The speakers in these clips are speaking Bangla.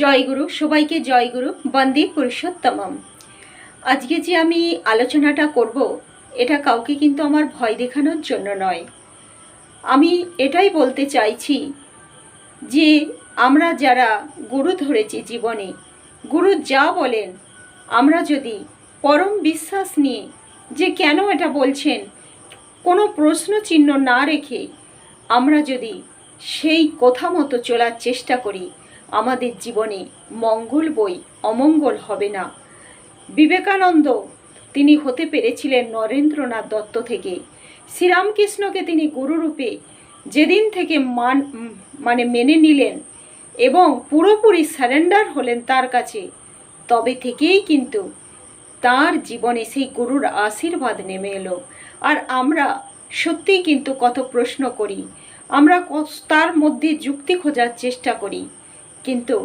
জয়গুরু, সবাইকে জয়গুরু, বন্দে পুরুষোত্তমম। আজকে যে আমি আলোচনাটা করব, এটা কাউকে কিন্তু আমার ভয় দেখানোর জন্য নয়। আমি এটাই বলতে চাইছি যে, আমরা যারা গুরু ধরেছি জীবনে, গুরু যা বলেন, আমরা যদি পরম বিশ্বাস নিয়ে যে কেন এটা বলছেন, কোনো প্রশ্ন চিহ্ন না রেখে আমরা যদি সেই কথা মতো চলার চেষ্টা করি আমাদের জীবনে মঙ্গল বই অমঙ্গল হবে না। বিবেকানন্দ তিনি হতে পেরেছিলেন নরেন্দ্রনাথ দত্ত থেকে। শ্রীরামকৃষ্ণকে তিনি গুরুরূপে যেদিন থেকে মান মানে মেনে নিলেন এবং পুরোপুরি সারেন্ডার হলেন তার কাছে, তবে থেকেই কিন্তু তার জীবনে সেই গুরুর আশীর্বাদ নেমে এলো। আর আমরা সত্যিই কিন্তু কত প্রশ্ন করি, আমরা তার মধ্যে যুক্তি খোঁজার চেষ্টা করি। কিন্তু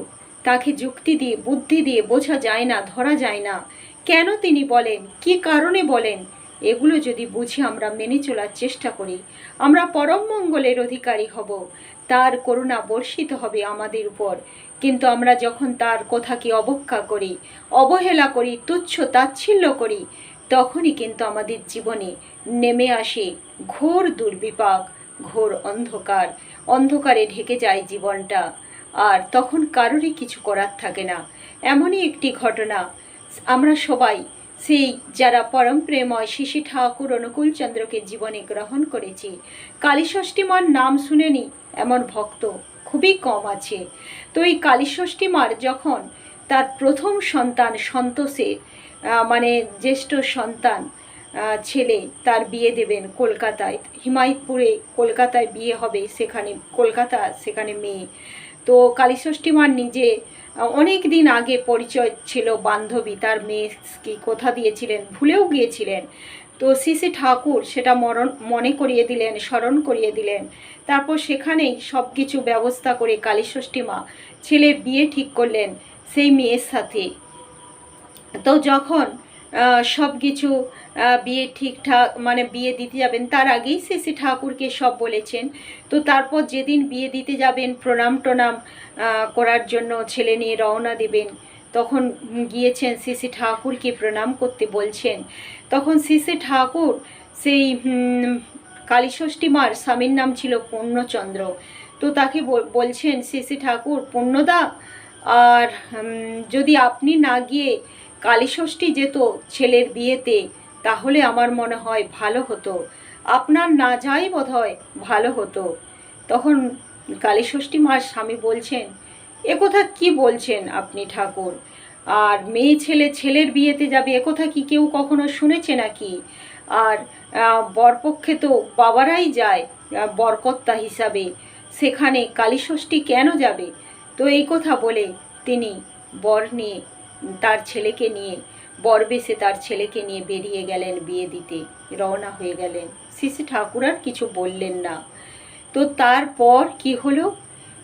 তাকে যুক্তি দিয়ে, বুদ্ধি দিয়ে বোঝা যায় না, ধরা যায় না। কেন তিনি বলেন? কি কারণে বলেন? এগুলো যদি বুঝে আমরা মেনে চলার চেষ্টা করি। আমরা পরম মঙ্গলের অধিকারী হব। তার করুণা বর্ষিত হবে আমাদের উপর। কিন্তু আমরা যখন তার কথাকে অবজ্ঞা করি, অবহেলা করি, তুচ্ছ তাচ্ছিল্য করি, তখনই কিন্তু আমাদের জীবনে নেমে আসে ঘোর দুর্বিপাক, ঘোর অন্ধকার। অন্ধকারে ঢেকে যায় জীবনটা। আর তখন কারোরই কিছু করার থাকে না। এমনই একটি ঘটনা। আমরা সবাই সেই যারা পরম প্রেময় শিশি ঠাকুর অনুকূল চন্দ্রকে জীবনে গ্রহণ করেছি কালীষষ্ঠীমার নাম শুনেনি এমন ভক্ত খুবই কম আছে। তো এই কালীষষ্ঠী মার যখন তার প্রথম সন্তান সন্তোষের আহ, মানে জ্যেষ্ঠ সন্তান ছেলে তার বিয়ে দেবেন কলকাতায় হিমায়তপুরে কলকাতায় বিয়ে হবে সেখানে কলকাতা সেখানে মেয়ে। তো কালীষষ্ঠী মার নিজে অনেক দিন আগে পরিচয় ছিল বান্ধবী, তার মেয়েকে কথা দিয়েছিলেন ভুলেও গিয়েছিলেন। তো শ্রী ঠাকুর সেটা মরণ, মনে করিয়ে দিলেন, স্মরণ করিয়ে দিলেন। তারপর সেখানেই সব কিছু ব্যবস্থা করে কালীষষ্ঠী মা ছেলের বিয়ে ঠিক করলেন সেই মেয়ের সাথে। তো যখন সব কিছু বিয়ে ঠিকঠাক মানে বিয়ে দিতে যাবেন, তার আগেই শ্রী ঠাকুরকে সব বলেছেন। তো তারপর যেদিন বিয়ে দিতে যাবেন, প্রণাম টনাম করার জন্য ছেলে নিয়ে রওনা দেবেন, তখন গিয়েছেন শ্রী ঠাকুরকে প্রণাম করতে বলছেন। তখন শ্রী ঠাকুর সেই কালীষষ্ঠী মার স্বামীর নাম ছিল পূর্ণচন্দ্র। তো তাকে বলছেন শ্রী ঠাকুর, পূর্ণদা, আর যদি আপনি না গিয়ে কালীষষ্ঠী যেত ছেলের বিয়েতে, তাহলে আমার মনে হয় ভালো হতো। আপনার না যাই বোধ হয় ভালো হতো। তখন কালীষষ্ঠী মার স্বামী বলছেন, এ কথা কি বলছেন আপনি ঠাকুর? আর মেয়ে ছেলে ছেলের বিয়েতে যাবে একথা কি কেউ কখনো শুনেছে নাকি? আর বরপক্ষে তো বাবারাই যায় বরকর্তা হিসাবে। সেখানে কালীষষ্ঠী কেন যাবে? তো এই কথা বলে তিনি বর নিয়ে তার ছেলেকে নিয়ে, বর বেশে তার ছেলেকে নিয়ে বেরিয়ে গেলেন বিয়ে দিতে, রওনা হয়ে গেলেন। শ্রী ঠাকুর আর কিছু বললেন না। তো তারপর কি হলো?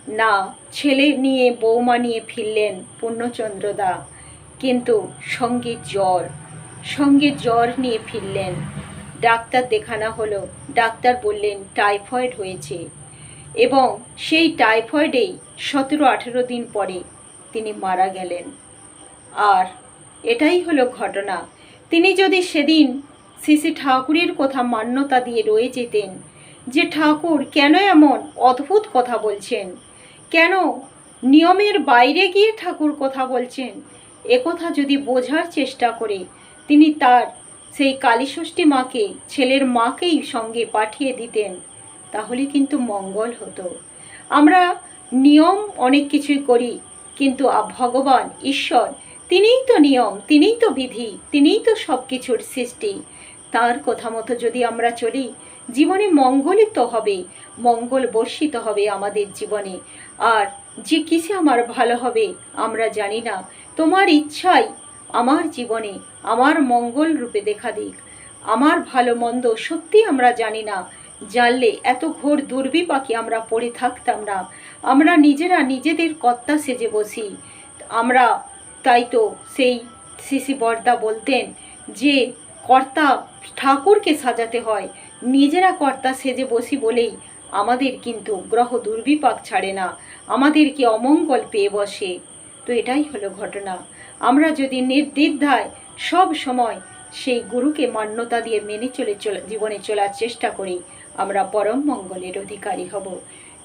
না, ছেলে নিয়ে বৌমা নিয়ে ফিরলেন পূর্ণচন্দ্র দা কিন্তু সঙ্গে জ্বর সঙ্গে জ্বর নিয়ে ফিরলেন। ডাক্তার দেখানো হলো, ডাক্তার বললেন, টাইফয়েড হয়েছে। এবং সেই টাইফয়েডেই সতেরো আঠেরো দিন পরে তিনি মারা গেলেন। আর এটাই হলো ঘটনা। তিনি যদি সেদিন শ্রী ঠাকুরের কথা মান্যতা দিয়ে রয়ে যেতেন, যে ঠাকুর কেন এমন অদ্ভুত কথা বলছেন? কেন নিয়মের বাইরে গিয়ে ঠাকুর কথা বলছেন? একথা যদি বোঝার চেষ্টা করে, তিনি তার সেই কালীষষ্ঠী মাকে, ছেলের মাকেই সঙ্গে পাঠিয়ে দিতেন, তাহলে কিন্তু মঙ্গল হতো। আমরা নিয়ম অনেক কিছুই করি, কিন্তু ভগবান, ঈশ্বর তিনিই তো নিয়ম, তিনিই তো বিধি, তিনিই তো সব কিছুর সৃষ্টি। তার কথা মতো যদি আমরা চলি, জীবনে মঙ্গলই তো হবে, মঙ্গল বর্ষিত হবে আমাদের জীবনে। আর যে কিসে আমার ভালো হবে, আমরা জানি না। তোমার ইচ্ছাই আমার জীবনে, আমার মঙ্গল রূপে দেখা দিক। আমার ভালো মন্দ সত্যি আমরা জানি না। জানলে এত ঘোর দুর্বিপাকে আমরা পড়ে থাকতাম না। আমরা নিজেরা নিজেদের কর্তা সেজে বসি। আমরা তাই তো সেই শিশি বর্দা বলতেন যে কর্তা ঠাকুরকে সাজাতে হয়, নিজেরা কর্তা সেজে বসি বলেই আমাদের কিন্তু গ্রহ দুর্বিপাক ছাড়ে না, আমাদেরকে অমঙ্গল পেয়ে বসে। তো এটাই হলো ঘটনা। আমরা যদি নির্দ্বিধায় সব সময় সেই গুরুকে মান্যতা দিয়ে মেনে চলে চলে, জীবনে চলার চেষ্টা করি, আমরা পরম মঙ্গলের অধিকারী হব।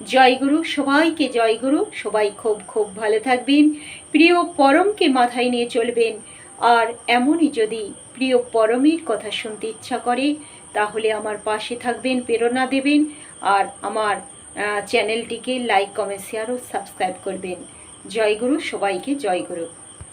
জয় গুরু সবাইকে জয়গুরু, সবাই খুব খুব ভালো থাকবেন। প্রিয় পরমকে মাথায় নিয়ে চলবেন। আর এমনই যদি প্রিয় পরমের কথা শুনতে ইচ্ছা করে, তাহলে আমার পাশে থাকবেন, প্রেরণা দেবেন। আর আমার চ্যানেলটিকে লাইক, কমেন্ট, শেয়ার ও সাবস্ক্রাইব করবেন। জয়গুরু, সবাইকে জয় গুরু